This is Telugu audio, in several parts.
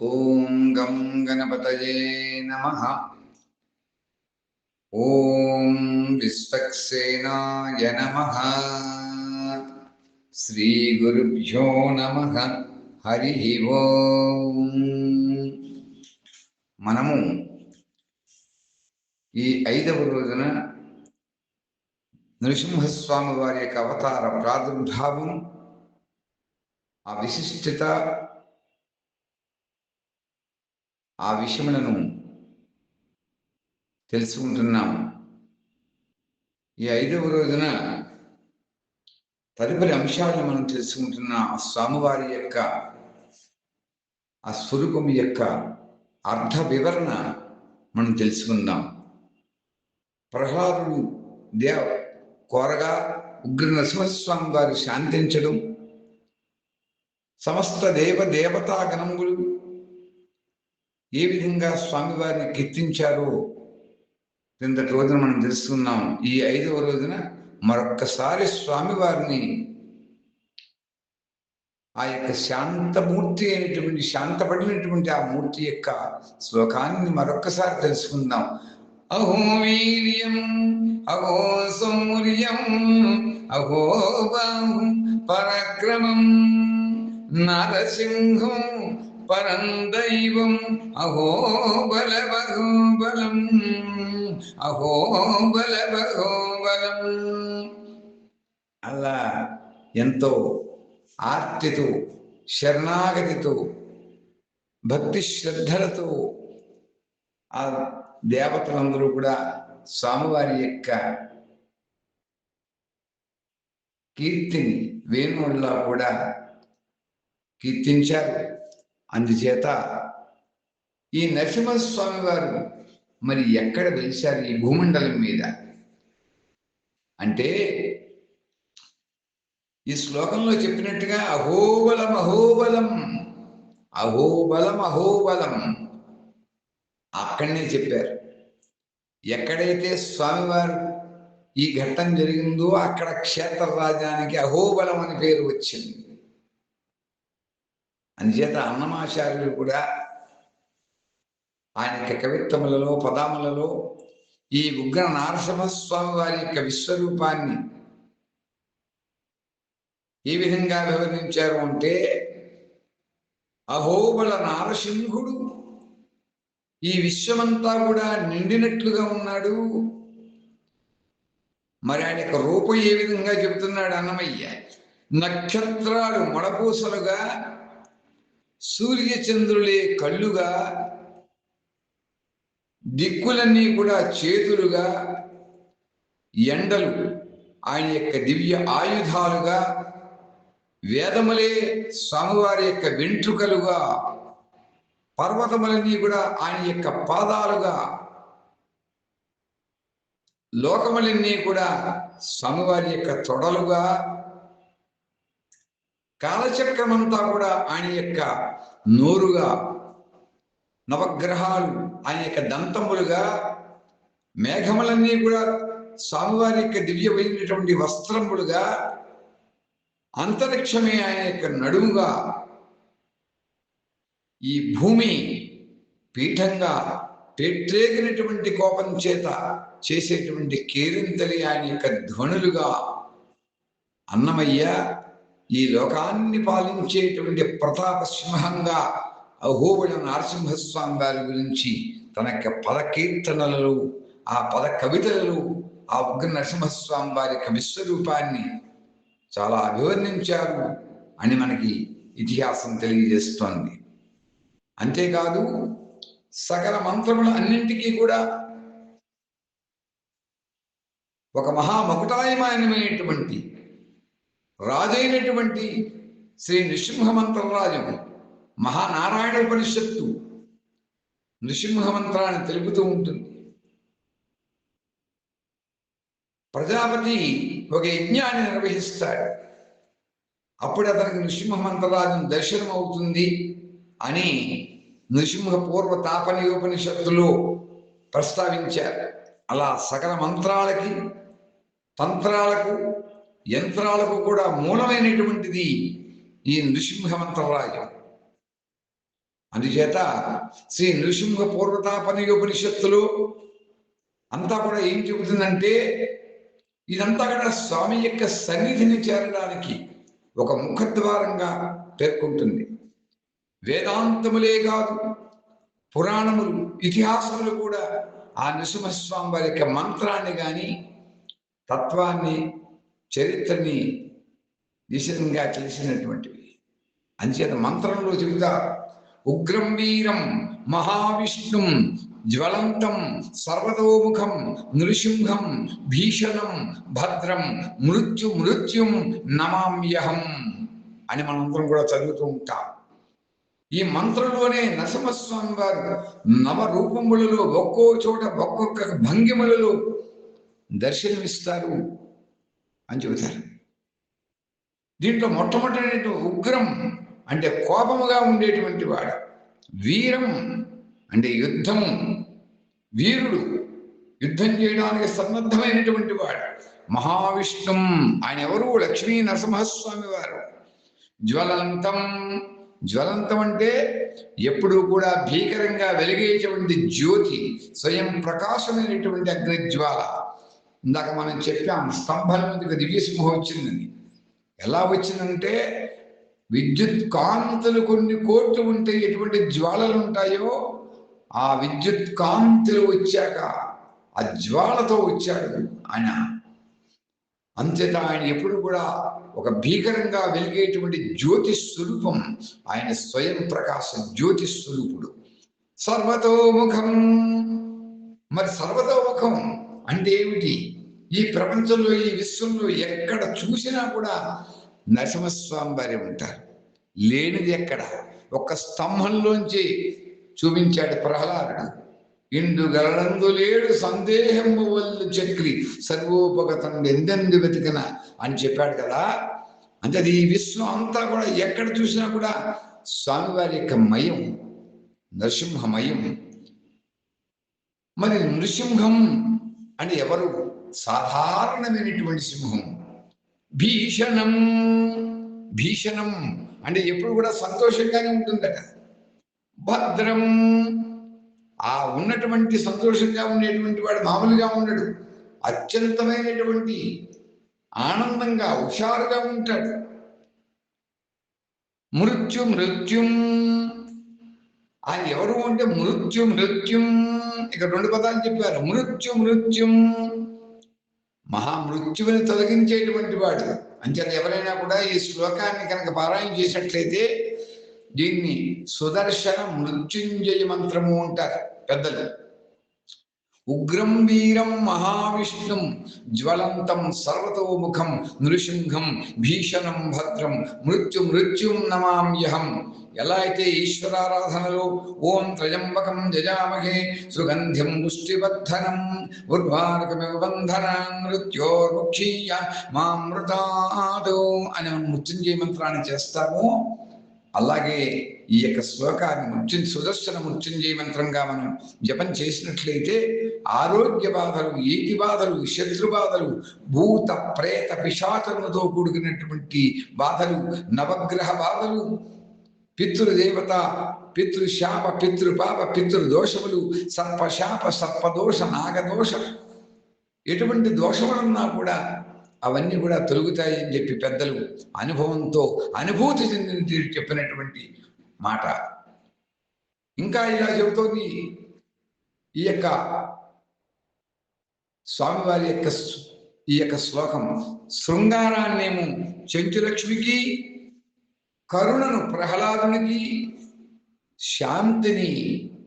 ఓం గం గణపతయే నమ. ఓం విశ్వక్సేనాయ నమ. శ్రీ గురుభ్యో నమ. హరి ఓం. మనము ఈ ఐదవ రోజున నృసింహస్వామి వారి యొక్క అవతార ప్రాదుర్భావం ఆ విశిష్టత ఆ విషయములను తెలుసుకుంటున్నాం ఈ ఐదవ రోజున తదుపరి అంశాలను మనం తెలుసుకుంటున్న ఆ స్వామివారి యొక్క ఆ స్వరూపం యొక్క అర్థ వివరణ మనం తెలుసుకుందాం. ప్రహ్లాదుడు దేవ కోరగా ఉగ్ర నరసింహస్వామి వారు శాంతించడం సమస్త దేవ దేవతా గణములు ఏ విధంగా స్వామివారిని కీర్తించారో క్రిందటి రోజున మనం తెలుసుకున్నాం ఈ ఐదవ రోజున మరొక్కసారి స్వామివారిని ఆ యొక్క శాంతమూర్తి అయినటువంటి శాంతపడినటువంటి ఆ మూర్తి యొక్క శ్లోకాన్ని మరొక్కసారి తెలుసుకుందాం. అహో వీర్యం అహో సౌర్యం అహో బాహు పరాక్రమం నరసింహం పరం దైవం అహో బల బహో అహో బల అలా ఎంతో ఆర్తితో శరణాగతితో భక్తి శ్రద్ధలతో ఆ దేవతలందరూ కూడా స్వామివారి యొక్క కీర్తిని వేణువుల్లా కూడా కీర్తించారు. అందుచేత ఈ నరసింహస్వామి వారు మరి ఎక్కడ వెలిశారు ఈ భూమండలం మీద? అంటే ఈ శ్లోకంలో చెప్పినట్టుగా అహోబలం అహోబలం అహోబలం అహోబలం అక్కడనే చెప్పారు. ఎక్కడైతే స్వామివారు ఈ ఘట్టం జరిగిందో అక్కడ క్షేత్ర రాజానికి అహోబలం అని పేరు వచ్చింది. అందుచేత అన్నమాచార్యులు కూడా ఆయన కవిత్వములలో పదాములలో ఈ ఉగ్ర నారసింహస్వామి వారి యొక్క విశ్వరూపాన్ని ఏ విధంగా వివరించారు అంటే అహోబల నారసింహుడు ఈ విశ్వమంతా కూడా నిండినట్లుగా ఉన్నాడు. మరి ఆయన యొక్క రూపం ఏ విధంగా చెబుతున్నాడు అన్నమయ్య? నక్షత్రాలు మడపూసలుగా సూర్యచంద్రులే కళ్ళుగా దిక్కులన్నీ కూడా చేతులుగా ఎండలు ఆయన యొక్క దివ్య ఆయుధాలుగా వేదములే స్వామివారి యొక్క వెంట్రుకలుగా పర్వతములన్నీ కూడా ఆయన యొక్క పాదాలుగా లోకములన్నీ కూడా స్వామివారి యొక్క తొడలుగా కాలచక్రమంతా కూడా ఆయన యొక్క నోరుగా నవగ్రహాలు ఆయన యొక్క దంతములుగా మేఘములన్నీ కూడా స్వామివారి యొక్క దివ్యమైనటువంటి వస్త్రములుగా అంతరిక్షమే ఆయన యొక్క నడుముగా ఈ భూమి పీఠంగా పెట్టేగినటువంటి కోపం చేత చేసేటువంటి కేరింతలి ఆయన యొక్క ధ్వనులుగా అన్నమయ్య ఈ లోకాన్ని పాలించేటువంటి ప్రతాప సింహంగా అహోబుల నరసింహస్వామి వారి గురించి తన యొక్క పద కీర్తనలలో ఆ పద కవితలలో ఆ ఉగ్ర నరసింహస్వామి వారి యొక్క విశ్వరూపాన్ని చాలా అభివర్ణించారు అని మనకి ఇతిహాసం తెలియజేస్తోంది. అంతేకాదు సకల మంత్రములు అన్నింటికీ కూడా ఒక మహామకుటాయమానమైనటువంటి రాజైనటువంటి శ్రీ నృసింహమంత్రరాజు మహానారాయణ ఉపనిషత్తు నృసింహమంత్రాన్ని తెలుపుతూ ఉంటుంది. ప్రజాపతి ఒక యజ్ఞాన్ని నిర్వహిస్తాడు. అప్పుడు అతనికి నృసింహమంత్రరాజు దర్శనం అవుతుంది అని నృసింహ పూర్వ తాపనీయోపనిషత్తులో ప్రస్తావించారు. అలా సకల మంత్రాలకి తంత్రాలకు యంత్రాలకు కూడా మూలమైనటువంటిది ఈ నృసింహ అందుచేత శ్రీ నృసింహ పూర్వతాపనియోపనిషత్తులు అంతా కూడా ఏం చెబుతుందంటే ఇదంతా కూడా స్వామి యొక్క సన్నిధిని చేరడానికి ఒక ముఖద్వారంగా పేర్కొంటుంది. వేదాంతములే కాదు పురాణములు ఇతిహాసములు కూడా ఆ నృసింహస్వామి వారి యొక్క మంత్రాన్ని కానీ తత్వాన్ని చరిత్రని నిశితంగా తెలిసినటువంటివి అంచేత మంత్రంలో చెబుతా ఉగ్రం వీరం మహావిష్ణుం జ్వలంతం సర్వతోముఖం నృసింహం భీషణం భద్రం మృత్యు మృత్యుం నమామ్యహం అని మనందరం కూడా చదువుతూ ఉంటాం. ఈ మంత్రంలోనే నరసింహస్వామి వారు నవరూపములలో ఒక్కో చోట ఒక్కొక్క భంగిమలలో దర్శనమిస్తారు. అని చెబుతారు. దీంట్లో మొట్టమొదటి ఉగ్రం అంటే కోపముగా ఉండేటువంటి వాడు. వీరం అంటే యుద్ధము. వీరుడు యుద్ధం చేయడానికి సన్నద్ధమైనటువంటి వాడు. మహావిష్ణుం. ఆయన ఎవరు? లక్ష్మీ నరసింహస్వామి వారు. జ్వలంతం. జ్వలంతం అంటే ఎప్పుడూ కూడా భీకరంగా వెలిగేటువంటి జ్యోతి స్వయం ప్రకాశమైనటువంటి అగ్నిజ్వాల. ఇందాక మనం చెప్పాం స్తంభాల మీదకి దివ్యసింహం వచ్చిందని. ఎలా వచ్చిందంటే విద్యుత్ కాంతులు కొన్ని కోట్లు ఉంటే ఎటువంటి జ్వాలలు ఉంటాయో ఆ విద్యుత్ కాంతులు వచ్చాక ఆ జ్వాలతో వచ్చాడు ఆయన. అంతేత ఆయన ఎప్పుడు కూడా ఒక భీకరంగా వెలిగేటువంటి జ్యోతి స్వరూపం ఆయన స్వయం ప్రకాశ జ్యోతి స్వరూపుడు. సర్వతోముఖం. మరి సర్వతోముఖం అంటే ఏమిటి ఈ ప్రపంచంలో ఈ విశ్వంలో ఎక్కడ చూసినా కూడా నరసింహస్వామి ఉంటారు. లేనిది ఎక్కడ? ఒక స్తంభంలోంచి చూపించాడు ప్రహ్లాదుడు. ఇందు గలడందు లేడు సందేహము వల్లు చక్రి. సర్వోపగతం ఎందెందు వెతికిన అని చెప్పాడు కదా. అంటే అది ఈ విశ్వం అంతా కూడా ఎక్కడ చూసినా కూడా స్వామివారి యొక్క మయం నరసింహమయం. మరి నృసింహం అని ఎవరు? సాధారణమైనటువంటి సింహం. భీషణం. భీషణం అంటే ఎప్పుడు కూడా సంతోషంగానే ఉంటుందట. భద్రం. ఆ ఉన్నటువంటి సంతోషంగా ఉండేటువంటి వాడు మామూలుగా ఉండడు. అత్యంతమైనటువంటి ఆనందంగా హుషారుగా ఉంటాడు. మృత్యు మృత్యుం. ఆయన ఎవరు అంటే మృత్యు మృత్యుం. ఇక్కడ రెండు పదాలు చెప్పారు. మృత్యు మృత్యుం. మహామృత్యువుని తొలగించేటువంటి వాడు. అంచేత ఎవరైనా కూడా ఈ శ్లోకాన్ని కనుక పారాయణ చేసినట్లయితే దీన్ని సుదర్శన మృత్యుంజయ మంత్రము అంటారు పెద్దలు. ఉగ్రం వీరం మహావిష్ణుం జ్వలంతం సర్వతోముఖం నృసింహం భీషణం భద్రం మృత్యు మృత్యుం నమామ్యహం ఎలా అయితే ఈశ్వరారాధనలో ఓం త్రయంబకం జజామహే సుగంధ్యం ముష్టిబద్ధనం ఉర్వారకమివ బంధన మృత్యోర్ముక్షీయ మామృతాదో అని మృత్యుంజయ మంత్రాన్ని చేస్తాము అలాగే ఈ యొక్క శ్లోకాన్ని మృత్యు సుదర్శన మృత్యుంజయ మంత్రంగా మనం జపం చేసినట్లయితే ఆరోగ్య బాధలు ఏటి బాధలు శత్రు బాధలు భూత ప్రేత పిశాచములతో కూడుకున్నటువంటి బాధలు నవగ్రహ బాధలు పితృదేవత పితృశాప పితృపాప పితృదోషములు సర్పశాప సర్పదోష నాగదోష. ఎటువంటి దోషములున్నా కూడా అవన్నీ కూడా తొలుగుతాయి అని చెప్పి పెద్దలు అనుభవంతో అనుభూతి చెందిన తీరు చెప్పినటువంటి మాట. ఇంకా ఇలా చెబుతోంది ఈ యొక్క స్వామివారి యొక్క ఈ యొక్క శ్లోకం శృంగారాన్నేమో చెంచులక్ష్మికి కరుణను ప్రహ్లాదునికి శాంతిని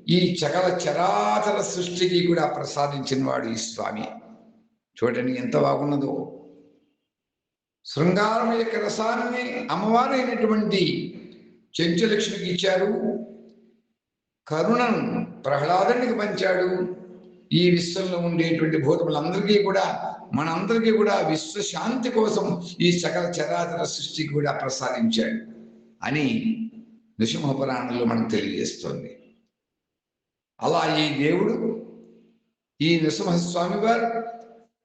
ఈ చకల చరాచర సృష్టికి కూడా ప్రసాదించిన వాడు ఈ స్వామి. చూడండి ఎంత బాగున్నదో. శృంగారం యొక్క రసాన్ని అమ్మవారైనటువంటి చెంచులక్ష్మికి ఇచ్చారు. కరుణను ప్రహ్లాదునికి పంచాడు. ఈ విశ్వంలో ఉండేటువంటి భూతములందరికీ కూడా మనందరికీ కూడా విశ్వశాంతి కోసం ఈ సకల చరాచర సృష్టికి కూడా ప్రసాదించాడు. అని నృసింహపురాణంలో మనకు తెలియజేస్తోంది. అలా ఈ దేవుడు ఈ నృసింహస్వామి వారు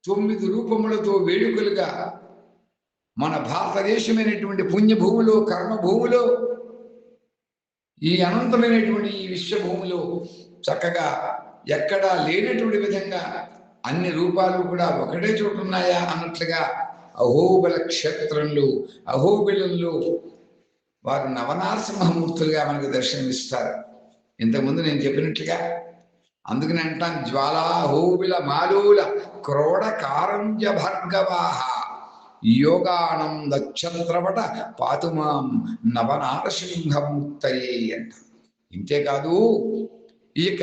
తొమ్మిది రూపములతో వేడుకలుగా మన భారతదేశమైనటువంటి పుణ్యభూమిలో కర్మభూమిలో ఈ అనంతమైనటువంటి ఈ విశ్వభూమిలో చక్కగా ఎక్కడా లేనటువంటి విధంగా అన్ని రూపాలు కూడా ఒకటే చోటున్నాయా అన్నట్లుగా అహోబల క్షేత్రంలో అహోబిలంలో వారు నవనారసింహమూర్తులుగా మనకు దర్శనమిస్తారు. ఇంతకుముందు నేను చెప్పినట్లుగా అందుకని అంటాను జ్వాలాహూబిల మాలూల క్రోడ కారంజ భార్గవాహ యోగానం నక్షత్రపట పాతుమాం నవనారసింహమూర్తయే అంట. ఇంతేకాదు ఈ యొక్క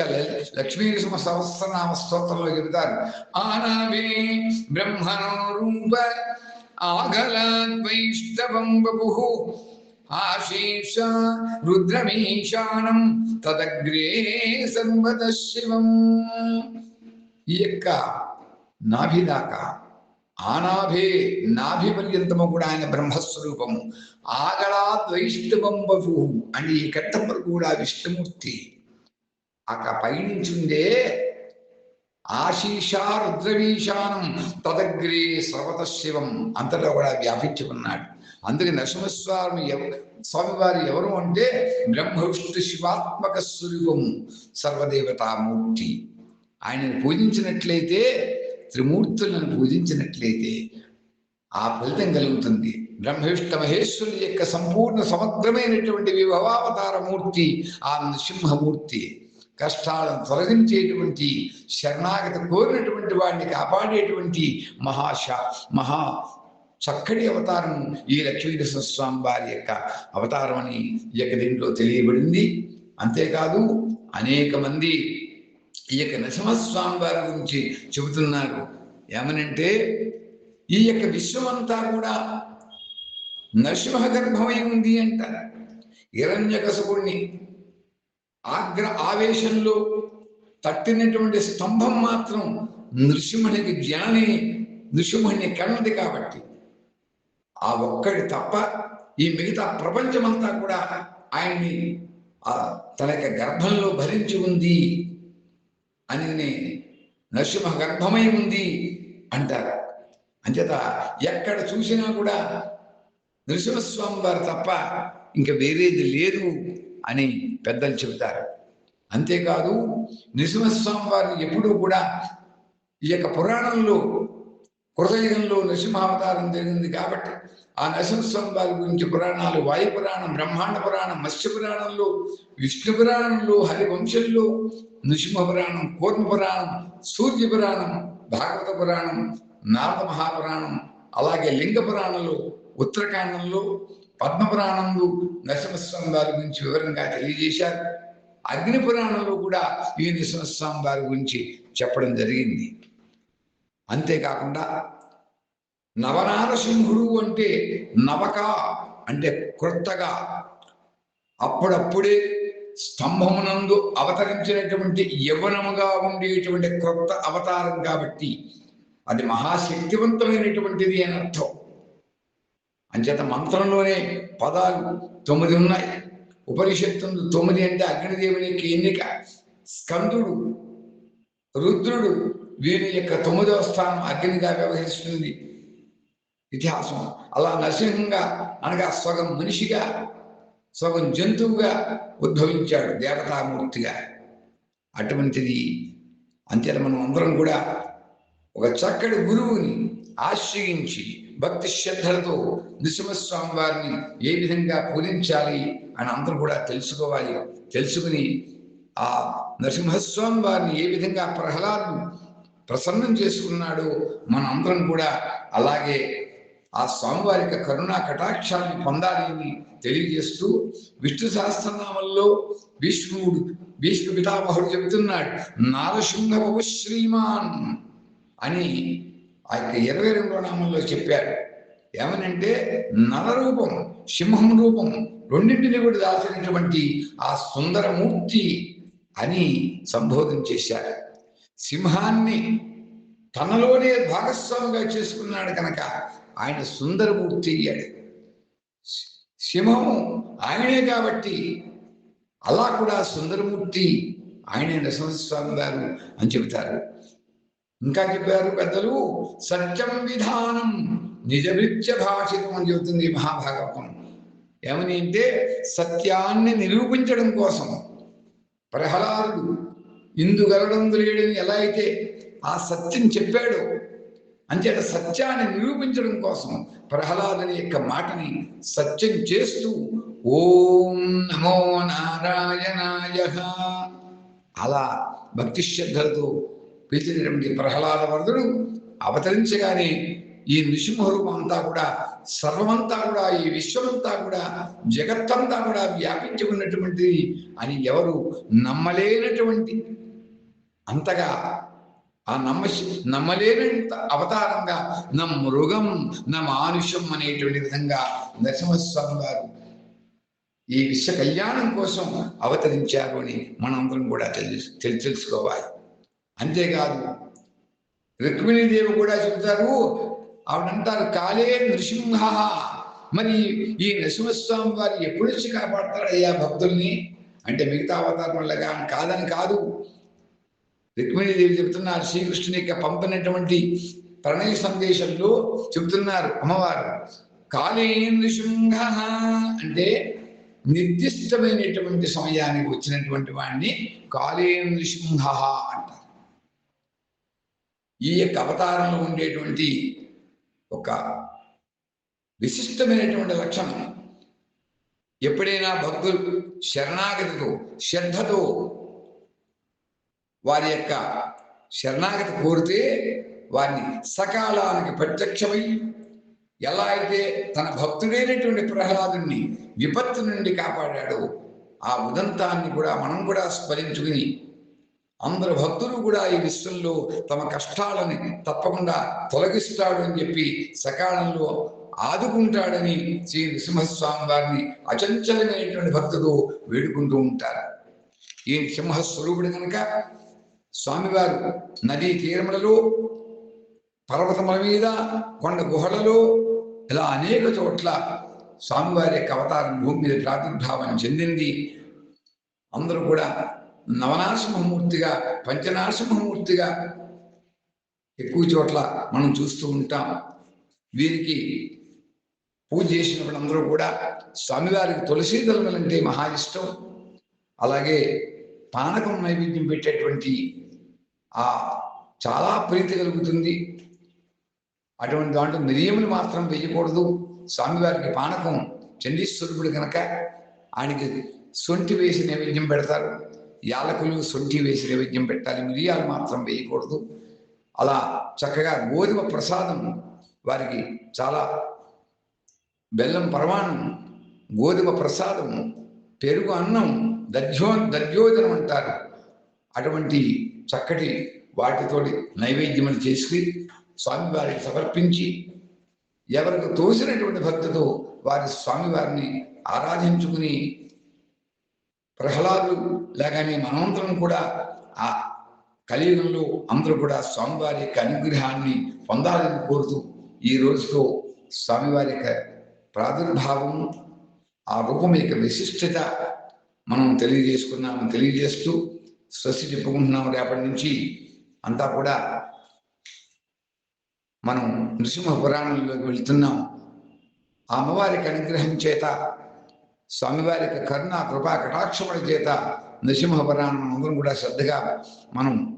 లక్ష్మీ సహస్రనామ స్తోత్రంలో చెబుతారు ఆనావే బ్రహ్మణో రూప ఆగలాద్వైష్టవం బభు ఆశీష రుద్రమీశానం తదగ్రే సర్వత శివం ఈ యొక్క నాభి దాకా ఆనాభే నాభి పర్యంతము కూడా ఆయన బ్రహ్మస్వరూపము. ఆగలా ద్వైష్ణవం బహు అని ఈ కట్టం వరకు కూడా విష్ణుమూర్తి అక్కడ పయనించుండే ఆశీష రుద్రవీశానం తదగ్రే సర్వత శివం అంతటా కూడా వ్యాపించి ఉన్నాడు. అందుకే నరసింహస్వామి ఎవ- స్వామివారు ఎవరు అంటే బ్రహ్మ విష్ణు శివాత్మక స్వరూపము సర్వదేవతామూర్తి. ఆయనను పూజించినట్లయితే త్రిమూర్తులను పూజించినట్లయితే ఆ ఫలితం కలుగుతుంది. బ్రహ్మవిష్ణ మహేశ్వరుని యొక్క సంపూర్ణ సమగ్రమైనటువంటి విభవావతార మూర్తి ఆ నృసింహమూర్తి. కష్టాలను తొలగించేటువంటి శరణాగతి కోరినటువంటి వాడిని కాపాడేటువంటి మహాశ మహా చక్కటి అవతారం ఈ లక్ష్మీనరసింహ స్వామి వారి యొక్క అవతారం అని ఈ యొక్క దీంట్లో తెలియబడింది. అంతేకాదు అనేక మంది ఈ యొక్క నరసింహస్వామి వారి గురించి చెబుతున్నారు. ఏమనంటే ఈ యొక్క విశ్వమంతా కూడా నరసింహ గర్భమై ఉంది అంటారు. హిరణ్యకశపుణ్ణి ఆగ్ర ఆవేశంలో తట్టినటువంటి స్తంభం మాత్రం నృసింహునికి జ్ఞాని నృసింహుని కన్నది కాబట్టి. ఆ ఒక్కడి తప్ప ఈ మిగతా ప్రపంచమంతా కూడా ఆయన్ని ఆ తన యొక్క గర్భంలో భరించి ఉంది అని నరసింహ గర్భమై ఉంది అంటారు. అంచేత ఎక్కడ చూసినా కూడా నరసింహస్వామి వారు తప్ప ఇంకా వేరేది లేదు అని పెద్దలు చెబుతారు. అంతేకాదు నరసింహస్వామి వారు ఎప్పుడూ కూడా ఈ యొక్క పురాణంలో హృదయంలో నృసింహావతారం జరిగింది కాబట్టి ఆ నరసింహస్వామి వారి గురించి పురాణాలు వాయు పురాణం బ్రహ్మాండ పురాణం మత్స్య పురాణంలో విష్ణు పురాణంలో హరివంశంలో నృసింహ పురాణం కూర్మ పురాణం సూర్య పురాణం భాగవత పురాణం నారద మహాపురాణం అలాగే లింగ పురాణంలో ఉత్తరకాండంలో పద్మ పురాణంలో నరసింహస్వామి వారి గురించి వివరంగా తెలియజేశారు. అగ్ని పురాణంలో కూడా ఈ నరసింహస్వామి వారి గురించి చెప్పడం జరిగింది. అంతేకాకుండా నవనారసింహుడు అంటే నవక అంటే క్రొత్తగా అప్పుడప్పుడే స్తంభమునందు అవతరించినటువంటి యవ్వనముగా ఉండేటువంటి క్రొత్త అవతారం కాబట్టి అది మహాశక్తివంతమైనటువంటిది అని అర్థం. అంచేత మంత్రంలోనే పదాలు తొమ్మిది ఉన్నాయి. ఉపనిషత్తు తొమ్మిది అంటే అగ్నిదేవునికి ఎన్నిక స్కందుడు రుద్రుడు వీరి యొక్క తొమ్మిదవ స్థానం అగ్నిగా వ్యవహరిస్తుంది. ఇతిహాసం. అలా నరసింహంగా అనగా సగం మనిషిగా సగం జంతువుగా ఉద్భవించాడు దేవతామూర్తిగా. అటువంటిది అంతేత మనం అందరం కూడా ఒక చక్కటి గురువుని ఆశ్రయించి భక్తి శ్రద్ధలతో నృసింహస్వామి వారిని ఏ విధంగా పూజించాలి అని అందరూ కూడా తెలుసుకోవాలి తెలుసుకుని ఆ నరసింహస్వామి వారిని ఏ విధంగా ప్రహ్లాదు ప్రసన్నం చేసుకున్నాడో మనందరం కూడా. అలాగే ఆ స్వామివారి యొక్క కరుణా కటాక్షాన్ని పొందాలి అని తెలియజేస్తూ విష్ణు సహస్రనామంలో భీష్ముడు విష్ణు పితామహుడు చెబుతున్నాడు నారసింహపు శ్రీమాన్ అని ఆ యొక్క ఇరవై రెండో నామంలో చెప్పారు. ఏమనంటే నరరూపం సింహం రూపం రెండింటిని కూడా దాచినటువంటి ఆ సుందరమూర్తి అని సంబోధన చేశారు. సింహాన్ని తనలోనే భాగస్వామిగా చేసుకున్నాడు కనుక ఆయన సుందరమూర్తి అయ్యాడు. సింహము ఆయనే కాబట్టి అలా కూడా సుందరమూర్తి ఆయనే నరసింహస్వామి గారు అని చెబుతారు. ఇంకా చెప్పారు పెద్దలు సత్యం విధానం నిజ భాషితం అని చెబుతుంది మహాభాగవతం. ఏమని అంటే సత్యాన్ని నిరూపించడం కోసం ప్రహ్లాదుడు ఇందుగలడందు లేడని ఎలా అయితే ఆ సత్యం చెప్పాడో అంచేత సత్యాన్ని నిరూపించడం కోసం ప్రహ్లాదుని యొక్క మాటని సత్యం చేస్తూ ఓం నమో నారాయణాయ. అలా భక్తి శ్రద్ధలతో పిలిచినటువంటి ప్రహ్లాద వరదుడు అవతరించగానే ఈ నృసింహరూపం అంతా కూడా సర్వమంతా కూడా ఈ విశ్వమంతా కూడా జగత్తంతా కూడా వ్యాపించి ఉన్నటువంటిది అని ఎవరు నమ్మలేనటువంటి అంతగా ఆ నమ్మ నమ్మలేనంత అవతారంగా నా మృగం నా మానుషం అనేటువంటి విధంగా నరసింహస్వామి గారు ఈ విశ్వ కళ్యాణం కోసం అవతరించారు అని మనందరం కూడా తెలుసు తెలి- తెలుసుకోవాలి. అంతేకాదు రుక్మిణీదేవి కూడా చెబుతారు ఆవిడంటారు కాలే నృసింహ మరి ఈ నరసింహస్వామి వారు ఎప్పుడు వచ్చి కాపాడతాడయ్యా భక్తుల్ని? అంటే మిగతా అవతారం వల్ల కాదని కాదు. రుక్మిణీదేవి చెబుతున్నారు శ్రీకృష్ణుని యొక్క పంపినటువంటి ప్రణయ సందేశంలో చెబుతున్నారు అమ్మవారు. కాళీ నృసింహ అంటే నిర్దిష్టమైనటువంటి సమయానికి వచ్చినటువంటి వాడిని కాళీ నృసింహ అంటారు. ఈ యొక్క అవతారంలో ఉండేటువంటి ఒక విశిష్టమైనటువంటి లక్షణం ఎప్పుడైనా భక్తులు శరణాగతితో శ్రద్ధతో వారి యొక్క శరణాగతి కోరితే వారిని సకాలానికి ప్రత్యక్షమై ఎలా అయితే తన భక్తుడైనటువంటి ప్రహ్లాదుని విపత్తు నుండి కాపాడాడో ఆ ఉదంతాన్ని కూడా మనం కూడా స్మరించుకుని అందరు భక్తులు కూడా ఈ విశ్వంలో తమ కష్టాలని తప్పకుండా తొలగిస్తాడు అని చెప్పి సకాలంలో ఆదుకుంటాడని శ్రీ నృసింహస్వామి వారిని అచంచలమైనటువంటి భక్తులు వేడుకుంటూ ఉంటారు. ఈ సింహస్వరూపుడు కనుక స్వామివారు నదీ తీరములలో పర్వతముల మీద కొండ గుహలలో ఇలా అనేక చోట్ల స్వామివారి యొక్క అవతారం భూమి మీద ప్రాదుర్భావం చెందింది. అందరూ కూడా నవనాశమూర్తిగా పంచనాశమూర్తిగా ఎక్కువ చోట్ల మనం చూస్తూ ఉంటాం. వీరికి పూజ చేసినప్పుడు అందరూ కూడా స్వామివారికి తులసీ దళములంటే మహా ఇష్టం. అలాగే పానకం నైవేద్యం పెట్టేటువంటి ఆ చాలా ప్రీతి కలుగుతుంది. అటువంటి దాంట్లో మిరియములు మాత్రం వేయకూడదు. స్వామివారికి పానకం చండీశ్వరుడు కనుక ఆయనకి సొంటి వేసి నైవేద్యం పెడతారు. యాలకులు సొంటి వేసి నైవేద్యం పెట్టాలి. మిరియాలు మాత్రం వేయకూడదు. అలా చక్కగా గోధుమ ప్రసాదం వారికి చాలా బెల్లం పరమాణం గోధుమ ప్రసాదం పెరుగు అన్నం దర్జో దర్యోజనం అంటారు. అటువంటి చక్కటి వాటితోటి నైవేద్యములు చేసి స్వామివారికి సమర్పించి ఎవరికి తోసినటువంటి భక్తితో వారి స్వామివారిని ఆరాధించుకుని ప్రహ్లాదు లాగానే మనమంతరం కూడా ఆ కలియుగంలో అందరూ కూడా స్వామివారి యొక్క అనుగ్రహాన్ని పొందాలని కోరుతూ ఈ రోజుతో స్వామివారి యొక్క ప్రాదుర్భావం ఆ రూపం యొక్క విశిష్టత మనం తెలియజేసుకున్నాము తెలియజేస్తూ స్వస్తి చెప్పుకుంటున్నాము రేపటి నుంచి. అంతా కూడా మనం నృసింహ పురాణంలోకి వెళ్తున్నాం. ఆ అమ్మవారికి అనుగ్రహం చేత స్వామివారికి కరుణ కృపా కటాక్షముల చేత నృసింహ పురాణం అందరం కూడా శ్రద్ధగా మనం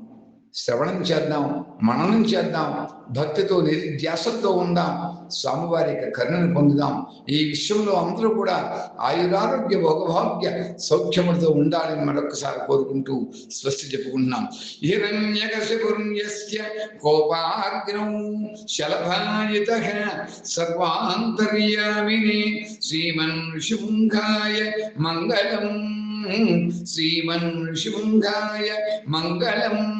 శ్రవణం చేద్దాం మననం చేద్దాం భక్తితో నిధ్యాసంతో ఉందాం స్వామివారి యొక్క కరుణను పొందుదాం. ఈ విశ్వంలో అందరూ కూడా ఆయురారోగ్య భోగభాగ్య సౌఖ్యములతో ఉండాలని మరొకసారి కోరుకుంటూ స్వస్తి చెప్పుకుంటున్నాం. హిరణ్యకశిపుణ్యస్య కోపాగ్రం శలభాయుత సర్వాంతర్యామిని శ్రీమన్ శుంఘాయ మంగళం. శ్రీమన్ శుంఘాయ మంగళం.